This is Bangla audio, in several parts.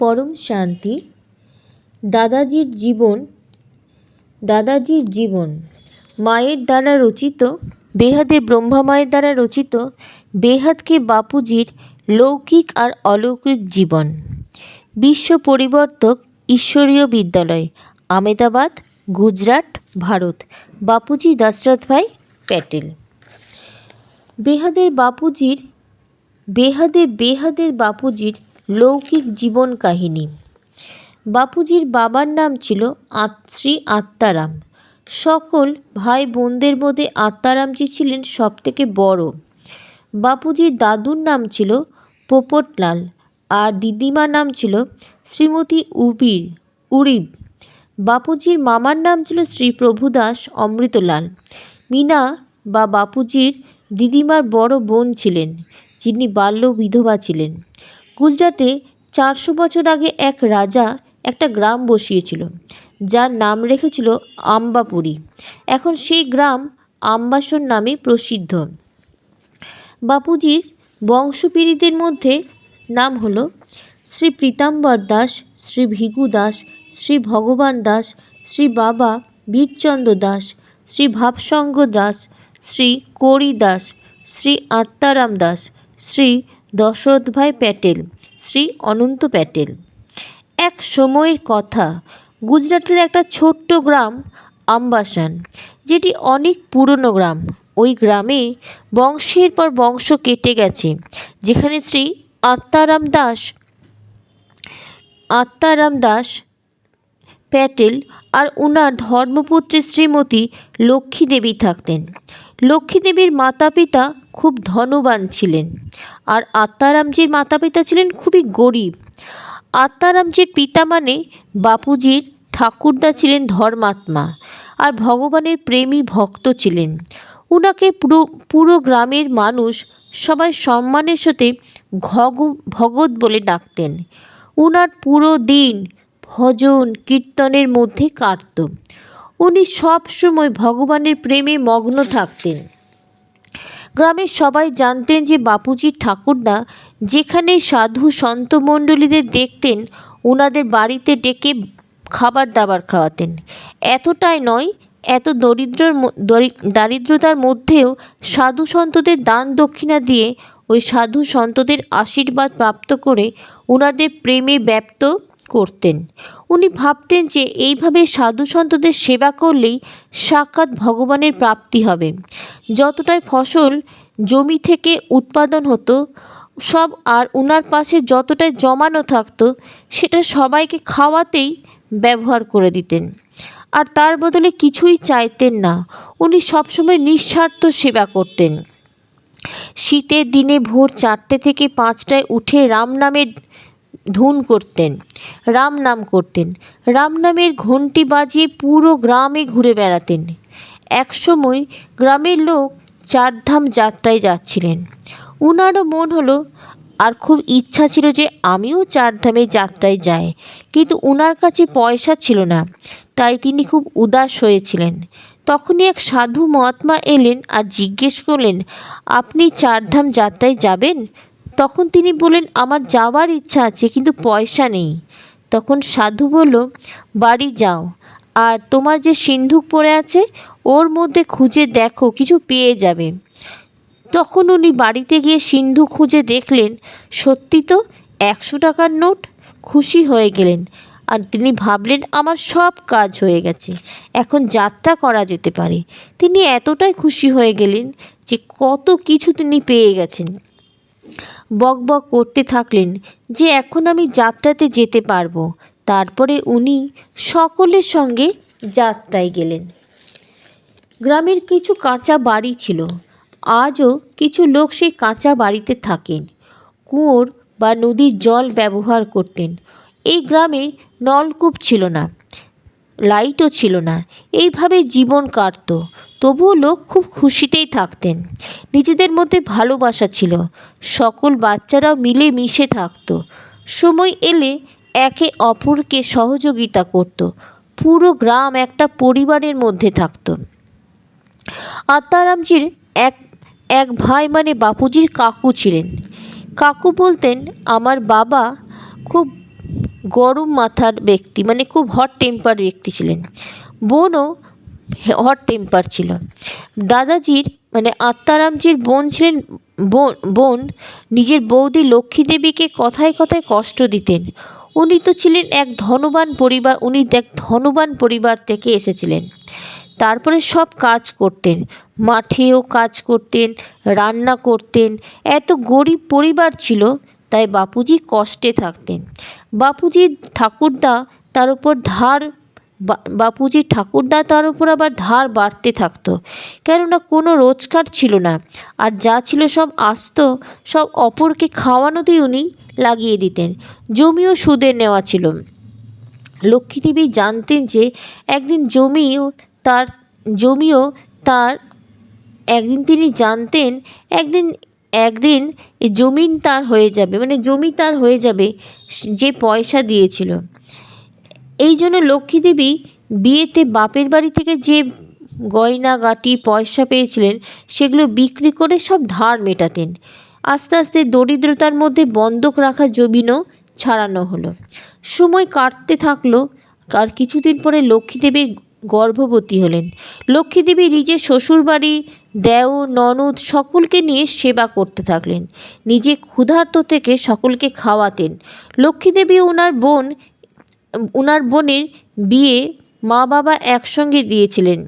পরম শান্তি। দাদাজির জীবন দাদাজির জীবন। মায়ের দ্বারা রচিত, বেহাদের ব্রহ্মা মায়ের দ্বারা রচিত বেহাদকে বাপুজির লৌকিক আর অলৌকিক জীবন। বিশ্ব পরিবর্তক ঈশ্বরীয় বিদ্যালয়, আমেদাবাদ, গুজরাট, ভারত। বাপুজি দশরথ ভাই প্যাটেল। বেহাদের বাপুজির, বেহাদে বেহাদের বাপুজির লৌকিক জীবন কাহিনী। বাপুজির বাবার নাম ছিল শ্রী আত্মারাম। সকল ভাই বোনদের মধ্যে আত্মারামজি ছিলেন সবথেকে বড়। বাপুজির দাদুর নাম ছিল পোপটলাল আর দিদিমার নাম ছিল শ্রীমতী উবির, উরিব। বাপুজির মামার নাম ছিল শ্রী প্রভুদাস অমৃতলাল। মিনা বা বাপুজির দিদিমার বড় বোন ছিলেন, যিনি বাল্য বিধবা ছিলেন। গুজরাটে চারশো বছর আগে এক রাজা একটা গ্রাম বসিয়েছিল, যার নাম রেখেছিল আম্বাপুরী। এখন সেই গ্রাম আম্বাসন নামে প্রসিদ্ধ। বাপুজির বংশপীড়িতের মধ্যে নাম হলো শ্রী প্রীতাম্বর দাস, শ্রী ভিগু দাস, শ্রী ভগবান দাস, শ্রী বাবা বীরচন্দ্র দাস, শ্রী ভাবসঙ্গ দাস, শ্রী করি দাস, শ্রী আত্মারাম দাস, শ্রী দশরথ ভাই প্যাটেল, শ্রী অনন্ত প্যাটেল। এক সময়ের কথা, গুজরাটের একটা ছোট্ট গ্রাম, আম্বাসান, যেটি অনেক পুরনো গ্রাম। ওই গ্রামে বংশের পর বংশ কেটে গেছে, যেখানে শ্রী আত্মারাম দাস আত্মারাম দাস প্যাটেল আর উনার ধর্মপুত্রী শ্রীমতী লক্ষ্মী দেবী থাকতেন। লক্ষ্মী দেবীর মাতা পিতা খুব ধনবান ছিলেন। আর আত্মারামজির মাতা পিতা ছিলেন খুবই গরিব। আত্মারামজির পিতা মানে বাপুজির ঠাকুরদা ছিলেন ধর্মাত্মা আর ভগবানের প্রেমী ভক্ত ছিলেন। উনাকে পুরো পুরো গ্রামের মানুষ সবাই সম্মানের সাথে ঘগ ভগৎ বলে ডাকতেন। উনার পুরো দিন ভজন, কীর্তনের মধ্যে কাটত। উনি সব সময় ভগবানের প্রেমে মগ্ন থাকতেন। গ্রামের সবাই জানতেন যে বাপুজির ঠাকুরদা যেখানে সাধু সন্ত মণ্ডলীদের দেখতেন ওনাদের বাড়িতে ডেকে খাবার দাবার খাওয়াতেন। এতটাই নয়, এত দরিদ্রর দারিদ্রতার মধ্যেও সাধু সন্তদের দান দক্ষিণা দিয়ে ওই সাধু সন্তদের আশীর্বাদ প্রাপ্ত করে ওনাদের প্রেমে ব্যপ্ত করতেন। উনি ভাবতেন যে এইভাবে সাধু সন্তদের সেবা করলেই সাক্ষাৎ ভগবানের প্রাপ্তি হবে। যতটাই ফসল জমি থেকে উৎপাদন হতো, সব আর উনার পাশে যতটাই জমানো থাকতো, সেটা সবাইকে খাওয়াতেই ব্যবহার করে দিতেন। আর তার বদলে কিছুই চাইতেন না। উনি সবসময় নিঃস্বার্থ সেবা করতেন। শীতের দিনে ভোর চারটে থেকে পাঁচটায় উঠে রাম নামের ধুন করতেন। রাম নাম করতেন। রাম নামের ঘন্টি বাজিয়ে পুরো গ্রামে ঘুরে বেড়াতেন। একসময় গ্রামের লোক চারধাম যাত্রায় যাচ্ছিলেন। উনারও মন হলো, আর খুব ইচ্ছা ছিল যে আমিও চারধামে যাত্রায় যাই। কিন্তু উনার কাছে পয়সা ছিল না, তাই তিনি খুব উদাস হয়েছিলেন। তখনই এক সাধু মহাত্মা এলেন আর জিজ্ঞেস করলেন, আপনি চারধাম যাত্রায় যাবেন? তখন তিনি বললেন, আমার যাওয়ার ইচ্ছা আছে, কিন্তু পয়সা নেই। তখন সাধু বলল, বাড়ি যাও। আর তোমার যে সিন্ধুক পড়ে আছে, ওর মধ্যে খুঁজে দেখো, কিছু পেয়ে যাবে। তখন উনি বাড়িতে গিয়ে সিন্ধু খুঁজে দেখলেন, সত্যি তো, একশো টাকার নোট? খুশি হয়ে গেলেন। আর তিনি ভাবলেন, আমার সব কাজ হয়ে গেছে, এখন যাত্রা করা যেতে পারে। তিনি এতটাই খুশি হয়ে গেলেন যে কত কিছু তিনি পেয়ে গেছেন। বক বক করতে থাকলেন যে এখন আমি যাত্রাতে যেতে পারব। তারপরে উনি সকলের সঙ্গে যাত্রায় গেলেন। গ্রামের কিছু কাঁচা বাড়ি ছিল। আজও কিছু লোক সেই কাঁচা বাড়িতে থাকেন। কুয়োর বা নদীর জল ব্যবহার করতেন। এই গ্রামে নলকূপ ছিল না, লাইটও ছিল না। এইভাবে জীবন কাটতো। তবুও লোক খুব খুশিতেই থাকতেন। নিজেদের মধ্যে ভালোবাসা ছিল। সকল বাচ্চারাও মিলে মিশে থাকতো। সময় এলে একে অপরকে সহযোগিতা করত। পুরো গ্রাম একটা পরিবারের মধ্যে থাকতো। আত্মারামজির এক এক ভাই মানে বাপুজির কাকু ছিলেন। কাকু বলতেন, আমার বাবা খুব গরম মাথার ব্যক্তি মানে খুব হট টেম্পার ব্যক্তি ছিলেন। বোনও হট টেম্পার ছিল। দাদাজির মানে আত্মারামজির বোন ছিলেন, বোন বোন নিজের বৌদি লক্ষ্মী দেবীকে কথায় কথায় কষ্ট দিতেন। উনি তো ছিলেন এক ধনবান পরিবার, উনি এক ধনবান পরিবার থেকে এসেছিলেন। তারপরে সব কাজ করতেন, মাঠেও কাজ করতেন, রান্না করতেন। এত গরিব পরিবার ছিল, তাই বাপুজি কষ্টে থাকতেন। বাপুজির ঠাকুরদা তার উপর ধার বাপুজির ঠাকুরদা তার উপর আবার ধার বাড়তে থাকতো। কেননা কোনো রোজগার ছিল না। আর যা ছিল সব আসতো, সব অপরকে খাওয়ানোতেই উনি লাগিয়ে দিতেন। জমিও সুদে নেওয়া ছিল। লক্ষ্মীদেবী জানতেন যে একদিন জমিও তার জমিও তার, একদিন তিনি জানতেন একদিন একদিন জমিন তার হয়ে যাবে মানে জমি তার হয়ে যাবে, যে পয়সা দিয়েছিল। এই জন্য লক্ষ্মীদেবী বিয়েতে বাপের বাড়ি থেকে যে গয়নাগাটি পয়সা পেয়েছিলেন, সেগুলো বিক্রি করে সব ধার মেটাতেন। আস্তে আস্তে দরিদ্রতার মধ্যে বন্ধক রাখা জমিনও ছাড়ানো হলো। সময় কাটতে থাকল, আর কিছুদিন পরে লক্ষ্মীদেবী গর্ভবতী হলেন। লক্ষ্মীদেবী নিজের শ্বশুরবাড়ি, দেও, ননদ সকলকে নিয়ে সেবা করতে থাকলেন। নিজে ক্ষুধার্ত থেকে সকলকে খাওয়াতেন। লক্ষ্মীদেবী ওনার বোন ওনার বোনের বিয়ে মা বাবা একসঙ্গে দিয়েছিলেন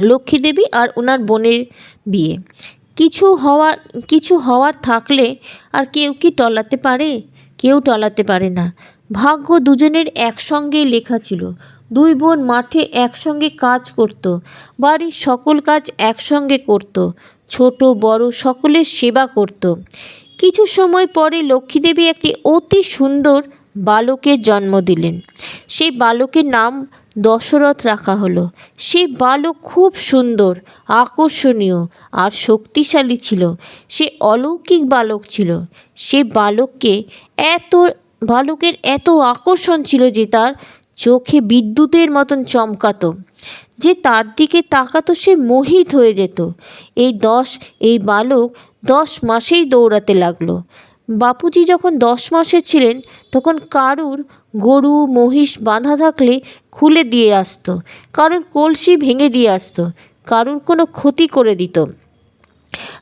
লক্ষ্মীদেবী আর ওনার বোনের বিয়ে। কিছু হওয়ার কিছু হওয়ার থাকলে আর কেউ কি টলাতে পারে? কেউ টলাতে পারে না। ভাগ্য দুজনের একসঙ্গেই লেখা ছিল। দুই বোন মাঠে একসঙ্গে কাজ করত, বাড়ির সকল কাজ একসঙ্গে করত, ছোট, বড় সকলের সেবা করত। কিছু সময় পরে লক্ষ্মীদেবী একটি অতি সুন্দর বালকের জন্ম দিলেন। সেই বালকের নাম দশরথ রাখা হলো। সেই বালক খুব সুন্দর, আকর্ষণীয় আর শক্তিশালী ছিল। সে অলৌকিক বালক ছিল। সে বালককে এত, বালকের এত আকর্ষণ ছিল যে তার চোখে বিদ্যুতের মতন চমকাতো। যে তার দিকে তাকাতো সে মোহিত হয়ে যেত। এই দশ, এই বালক দশ মাসেই দৌড়াতে লাগল। বাপুজি যখন দশ মাসের ছিলেন, তখন কারুর গরু, মহিষ বাঁধা থাকলে খুলে দিয়ে আসতো, কারুর কলসি ভেঙে দিয়ে আসতো, কারুর কোনো ক্ষতি করে দিত।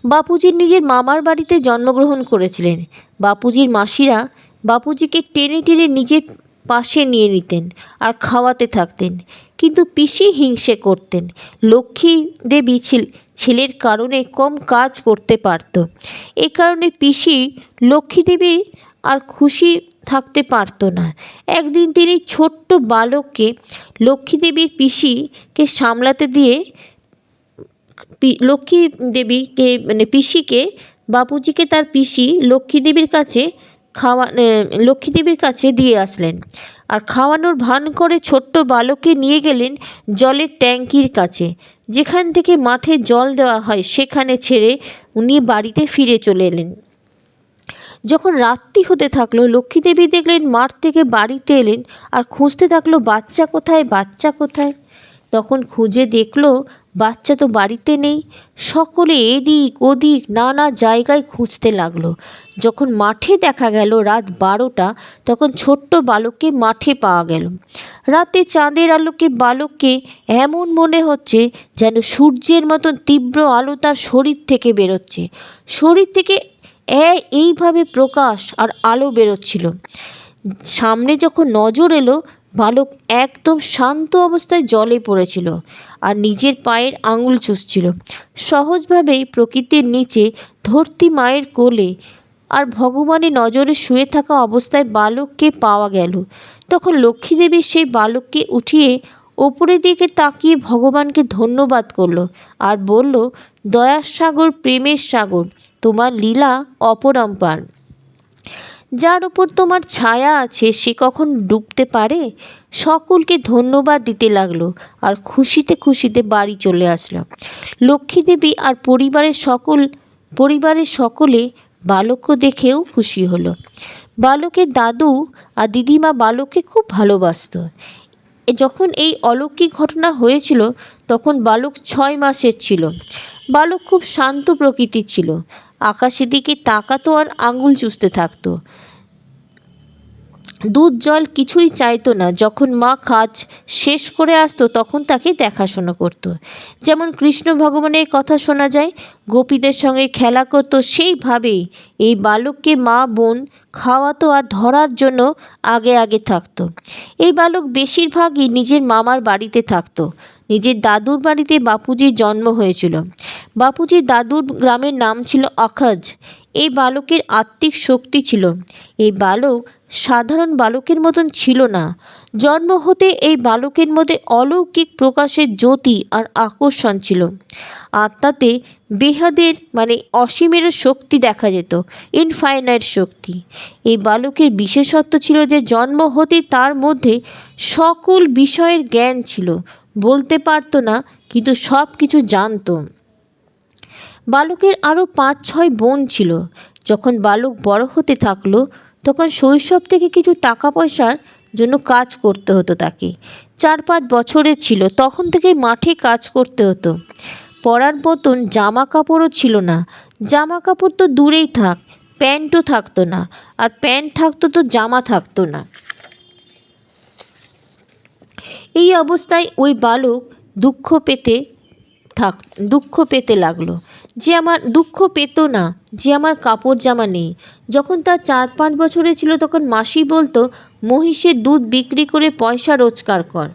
বাপুজির নিজের মামার বাড়িতে জন্মগ্রহণ করেছিলেন। বাপুজির মাসিরা বাপুজিকে টেনে টেনে নিজের পাশে নিয়ে নিতেন আর খাওয়াতে থাকতেন। কিন্তু পিসি হিংসে করতেন। লক্ষ্মী দেবী ছিল ছেলের কারণে কম কাজ করতে পারত। এ কারণে পিসি লক্ষ্মী দেবী আর খুশি থাকতে পারতো না। একদিন তিনি ছোট্ট বালককে লক্ষ্মী দেবীর পিসিকে সামলাতে দিয়ে লক্ষ্মী দেবীকে মানে পিসিকে বাপুজিকে তার পিসি লক্ষ্মী দেবীর কাছে খাওয়া এ, লক্ষ্মী দেবীর কাছে দিয়ে আসলেন। আর খাওয়ানোর ভান করে ছোট্ট বালককে নিয়ে গেলেন জলের ট্যাঙ্কির কাছে। যেখান থেকে মাঠে জল দেওয়া হয়, সেখানে ছেড়ে উনি বাড়িতে ফিরে চলে এলেন। যখন রাত্রি হতে থাকল, লক্ষ্মীদেবী দেখলেন মাঠ থেকে বাড়িতে এলেন আর খুঁজতে থাকল, বাচ্চা কোথায় বাচ্চা কোথায়? তখন খুঁজে দেখল বাচ্চা তো বাড়িতে নেই। সকলে এদিক ওদিক নানা জায়গায় খুঁজতে লাগল। যখন মাঠে দেখা গেল রাত বারোটা, তখন ছোট্ট বালককে মাঠে পাওয়া গেল। রাতে চাঁদের আলোকে বালককে এমন মনে হচ্ছে যেন সূর্যের মতন তীব্র আলো তার শরীর থেকে বেরোচ্ছে। শরীর থেকে এইভাবে প্রকাশ আর আলো বেরোচ্ছিল। সামনে যখন নজর এলো বালক একদম শান্ত অবস্থায় জলে পড়েছিল আর নিজের পায়ের আঙুল চুষছিল। সহজভাবেই প্রকৃতির নিচে ধরতি মায়ের কোলে আর ভগবানের নজরে শুয়ে থাকা অবস্থায় বালককে পাওয়া গেল। তখন লক্ষ্মীদেবী সেই বালককে উঠিয়ে ওপরের দিকে তাকিয়ে ভগবানকে ধন্যবাদ করল আর বলল, দয়ার সাগর, প্রেমের সাগর, তোমার লীলা অপরম্পার। যার উপর তোমার ছায়া আছে, সে কখন ডুবতে পারে? সকলকে ধন্যবাদ দিতে লাগল আর খুশিতে খুশিতে বাড়ি চলে আসলো। লক্ষ্মীদেবী আর পরিবারের সকল, পরিবারের সকলে বালককে দেখেও খুশি হলো। বালকের দাদু আর দিদিমা বালককে খুব ভালোবাসতো। যখন এই অলৌকিক ঘটনা হয়েছিল, তখন বালক ছয় মাসের ছিল। বালক খুব শান্ত প্রকৃতির ছিল। আকাশের দিকে তাকাতো আর আঙুল চুষতে থাকতো। দুধ জল কিছুই চাইতো না। যখন মা কাজ শেষ করে আসতো, তখন তাকে দেখাশোনা করতো। যেমন কৃষ্ণ ভগবানের কথা শোনা যায়, গোপীদের সঙ্গে খেলা করতো, সেইভাবেই এই বালককে মা বোন খাওয়াতো আর ধরার জন্য আগে আগে থাকতো। এই বালক বেশিরভাগই নিজের মামার বাড়িতে থাকতো। নিজের দাদুর বাড়িতে বাপুজির জন্ম হয়েছিল। বাপুজির দাদুর গ্রামের নাম ছিল আখাজ এই বালকের আত্মিক শক্তি ছিল। এই বালক সাধারণ বালকের মতন ছিল না। জন্ম হতে এই বালকের মধ্যে অলৌকিক প্রকাশের জ্যোতি আর আকর্ষণ ছিল। আত্মাতে বেহাদের মানে অসীমের শক্তি দেখা যেত ইনফাইনাইট শক্তি। এই বালকের বিশেষত্ব ছিল যে জন্ম হতে তার মধ্যে সকল বিষয়ের জ্ঞান ছিল। বলতে পারতো না, কিন্তু সব কিছু জানতো। বালকের আরও পাঁচ, ছয় বোন ছিল। যখন বালক বড় হতে থাকল, তখন শৈশব থেকে কিছু টাকা পয়সার জন্য কাজ করতে হতো তাকে। চার, পাঁচ বছরের ছিল, তখন থেকে মাঠে কাজ করতে হতো। পরার মতন জামা কাপড়ও ছিল না। জামা কাপড় তো দূরেই থাক, প্যান্টও থাকতো না, আর প্যান্ট থাকতো তো জামা থাকতো না। এই অবস্থায় ওই বালক দুঃখ পেতে থাক, দুঃখ পেতে লাগল। যে আমার, দুঃখ পেত না, যে আমার কাপড় জামা নেই। যখন তার চার পাঁচ বছরে ছিল তখন মাসি বলতো, মহিষের দুধ বিক্রি করে পয়সা রোজগার কর।